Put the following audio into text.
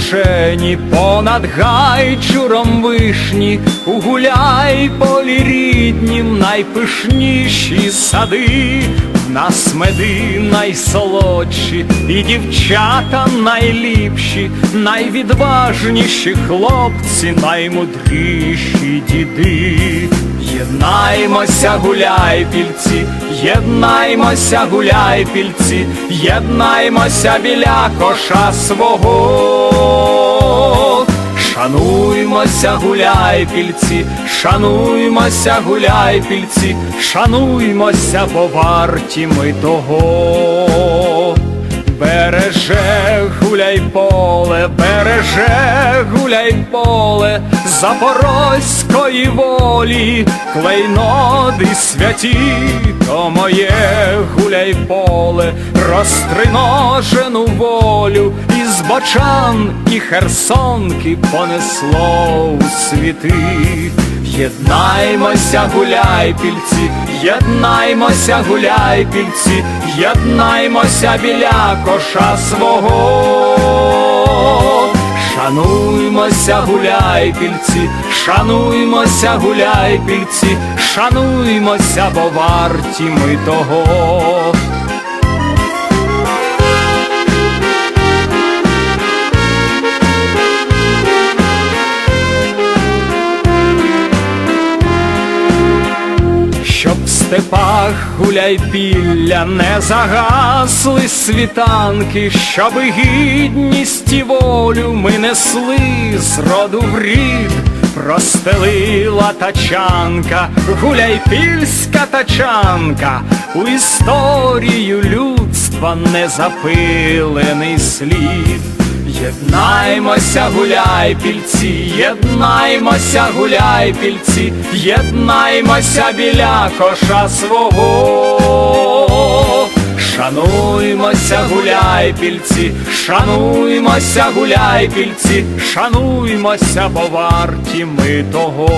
зелені, понад гайчуром вишні, у гуляй полі ріднім найпишніші сади, в нас меди найсолодші, і дівчата найліпші, найвідважніші хлопці, наймудріші діди. Єднаймося, гуляй, пільці, єднаймося, гуляй, пільці, єднаймося біля коша свого. Шануймося, гуляй, пільці, шануймося, гуляй, пільці, шануймося, бо варті ми того. Береже, гуляй поле, береже, гуляй поле, запорозької волі, клейноди святі, то моє гуляй поле, розтриножену волю, із бочан і херсонки понесло у світи. Єднаймося, гуляй, пільці, єднаймося, гуляй, пільці, єднаймося біля коша свого. Шануймося, гуляй, пільці, шануймося, гуляй, пільці, шануймося, бо варті ми того. Степах гуляй пілля не загасли світанки, щоб гідність і волю ми несли з роду в рід, простелила тачанка, гуляйпільська тачанка, у історію людства незапилений слід. Єднаймося, гуляй, пільці, єднаймося, гуляй, пільці, єднаймося біля коша свого. Шануймося, гуляй, пільці, шануймося, гуляй, пільці, шануймося, бо варті ми того.